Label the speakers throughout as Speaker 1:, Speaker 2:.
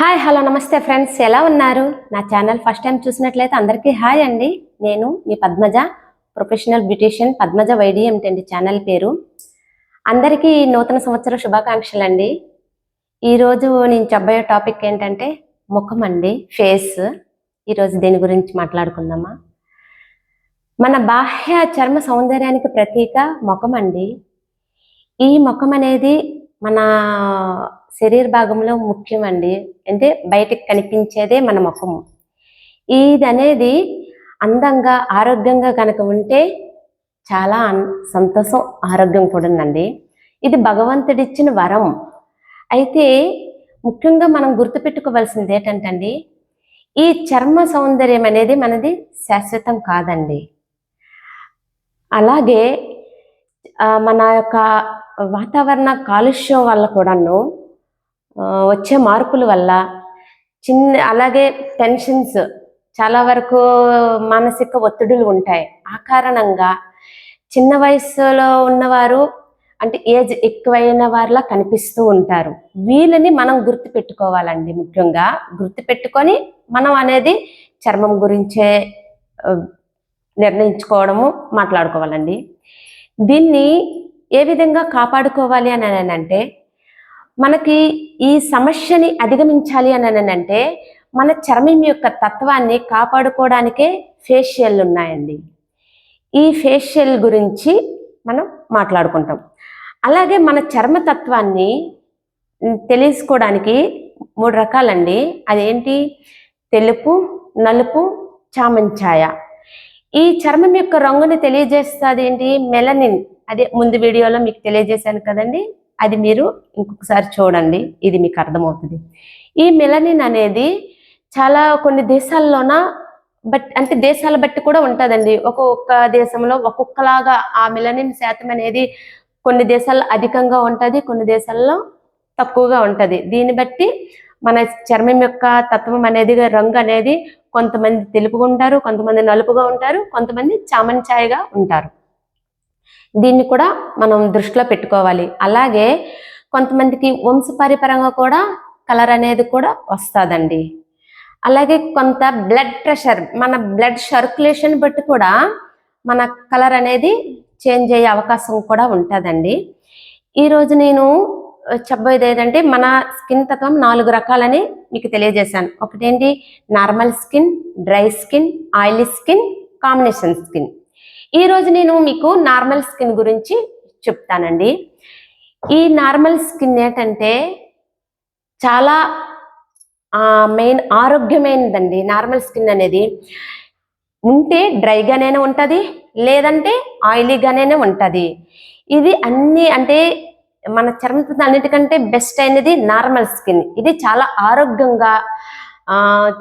Speaker 1: Hi hello నమస్తే friends ఎలా ఉన్నారు? నా ఛానల్ ఫస్ట్ టైం చూసినట్లయితే అందరికీ హాయ్ అండి. నేను మీ పద్మజ ప్రొఫెషనల్ బ్యూటీషియన్ పద్మజ వైడిఎం అండి ఛానల్ పేరు. అందరికీ నూతన సంవత్సర శుభాకాంక్షలు అండి. ఈరోజు నేను చెప్పబోయే టాపిక్ ఏంటంటే ముఖం అండి ఫేస్ ఈరోజు దీని గురించి మాట్లాడుకుందామా? మన బాహ్య చర్మ సౌందర్యానికి ప్రతీక ముఖం అండి. ఈ ముఖం అనేది మన శరీర భాగంలో ముఖ్యం అండి అంటే బయటకు కనిపించేదే మన ముఖము. ఇది అనేది అందంగా ఆరోగ్యంగా కనుక ఉంటే చాలా సంతోషం ఆరోగ్యం కూడా ఉందండి ఇది భగవంతుడిచ్చిన వరం. అయితే ముఖ్యంగా మనం గుర్తుపెట్టుకోవాల్సింది ఏంటంటండి ఈ చర్మ సౌందర్యం అనేది మనది శాశ్వతం కాదండి. అలాగే మన యొక్క వాతావరణ కాలుష్యం వల్ల కూడాను వచ్చే మార్పుల వల్ల చిన్న అలాగే టెన్షన్స్ చాలా వరకు మానసిక ఒత్తిడులు ఉంటాయి. ఆ కారణంగా చిన్న వయసులో ఉన్నవారు అంటే ఏజ్ ఎక్కువైన వారిలా కనిపిస్తూ ఉంటారు. వీళ్ళని మనం గుర్తు పెట్టుకోవాలండి ముఖ్యంగా. గుర్తు పెట్టుకొని మనం అనేది చర్మం గురించే నిర్ణయించుకోవడము మాట్లాడుకోవాలండి. దీన్ని ఏ విధంగా కాపాడుకోవాలి అని అంటే మనకి ఈ సమస్యని అధిగమించాలి అని అంటే మన చర్మం యొక్క తత్వాన్ని కాపాడుకోవడానికే ఫేషియల్ ఉన్నాయండి. ఈ ఫేషియల్ గురించి మనం మాట్లాడుకుంటాం. అలాగే మన చర్మతత్వాన్ని తత్వాన్ని తెలుసుకోవడానికి మూడు రకాలండి. అదేంటి? తెలుపు నలుపు చామంచాయ. ఈ చర్మం యొక్క రంగుని తెలియజేస్తుంది ఏంటి? మెలనిన్ అదే ముందు వీడియోలో మీకు తెలియజేశాను కదండి. అది మీరు ఇంకొకసారి చూడండి. ఇది మీకు అర్థమవుతుంది. ఈ మెలనిన్ అనేది చాలా కొన్ని దేశాల్లోన బట్ అంటే దేశాల బట్టి కూడా ఉంటుందండి. ఒక్కొక్క దేశంలో ఒక్కొక్కలాగా ఆ మెలనిన్ శాతం అనేది కొన్ని దేశాల్లో అధికంగా ఉంటుంది కొన్ని దేశాల్లో తక్కువగా ఉంటుంది. దీన్ని బట్టి మన చర్మం యొక్క తత్వం అనేది రంగు అనేది కొంతమంది తెలుపుగా ఉంటారు కొంతమంది నలుపుగా ఉంటారు కొంతమంది చామన్ ఛాయగా ఉంటారు. దీన్ని కూడా మనం దృష్టిలో పెట్టుకోవాలి. అలాగే కొంతమందికి వంశపారిపరంగా కూడా కలర్ అనేది కూడా వస్తుందండి. అలాగే కొంత బ్లడ్ ప్రెషర్ మన బ్లడ్ సర్క్యులేషన్ బట్టి కూడా మన కలర్ అనేది చేంజ్ అయ్యే అవకాశం కూడా ఉంటుందండి. ఈరోజు నేను చెప్పబోయేది ఏంటంటే మన స్కిన్ తత్వం నాలుగు రకాలని మీకు తెలియజేశాను. ఒకటేంటి? Normal skin dry skin oily skin combination skin. ఈరోజు నేను మీకు నార్మల్ స్కిన్ గురించి చెప్తానండి. ఈ నార్మల్ స్కిన్ ఏంటంటే చాలా మెయిన్ ఆరోగ్యమైనదండి. నార్మల్ స్కిన్ అనేది ఉంటే డ్రైగానే ఉంటుంది లేదంటే ఆయిలీగానే ఉంటుంది. ఇది అన్ని అంటే మన చర్మం అన్నిటికంటే బెస్ట్ అయినది నార్మల్ స్కిన్ ఇది చాలా ఆరోగ్యంగా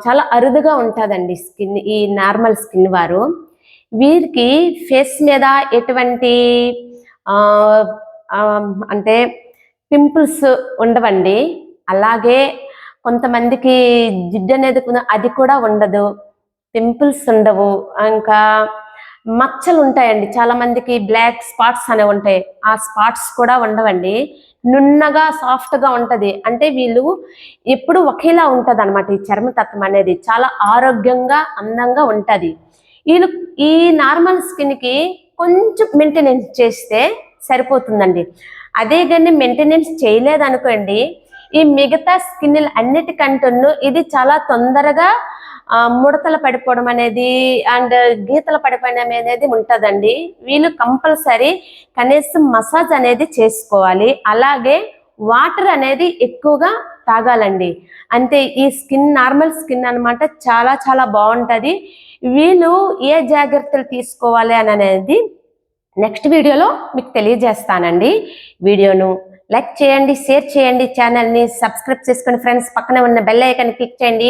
Speaker 1: చాలా అరుదుగా ఉంటుందండి స్కిన్ ఈ నార్మల్ స్కిన్ వారు. వీరికి ఫేస్ మీద ఎటువంటి అంటే పింపుల్స్ ఉండవండి. అలాగే కొంతమందికి జిడ్డు అనేది అది కూడా ఉండదు. పింపుల్స్ ఉండవు. ఇంకా మచ్చలు ఉంటాయండి చాలా మందికి బ్లాక్ స్పాట్స్ అనేవి ఉంటాయి. ఆ స్పాట్స్ కూడా ఉండవండి. నున్నగా సాఫ్ట్గా ఉంటది. అంటే వీళ్ళు ఎప్పుడు ఒకేలా ఉంటది అనమాట ఈ చర్మతత్వం అనేది. చాలా ఆరోగ్యంగా అందంగా ఉంటది. వీళ్ళు ఈ నార్మల్ స్కిన్కి కొంచెం మెయింటెనెన్స్ చేస్తే సరిపోతుందండి. అదే కానీ మెయింటెనెన్స్ చేయలేదనుకోండి ఈ మిగతా స్కిన్ అన్నిటికంటూ ఇది చాలా తొందరగా ముడతలు పడిపోవడం అనేది అండ్ గీతలు పడిపోవడం అనేది ఉంటుందండి. వీళ్ళు కంపల్సరీ కనీసం మసాజ్ అనేది చేసుకోవాలి. అలాగే వాటర్ అనేది ఎక్కువగా తాగాలండి. అంతే ఈ స్కిన్ నార్మల్ స్కిన్ అన్నమాట చాలా చాలా బాగుంటుంది. వీళ్ళు ఏ జాగ్రత్తలు తీసుకోవాలి అని అనేది నెక్స్ట్ వీడియోలో మీకు తెలియజేస్తానండి. వీడియోను లైక్ చేయండి షేర్ చేయండి ఛానల్ని సబ్స్క్రైబ్ చేసుకుని ఫ్రెండ్స్ పక్కన ఉన్న బెల్ ఐకన్ క్లిక్ చేయండి.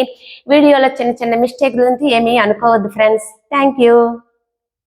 Speaker 1: వీడియోలో చిన్న చిన్న మిస్టేక్ గురించి ఏమీ అనుకోవద్దు ఫ్రెండ్స్. Thank you.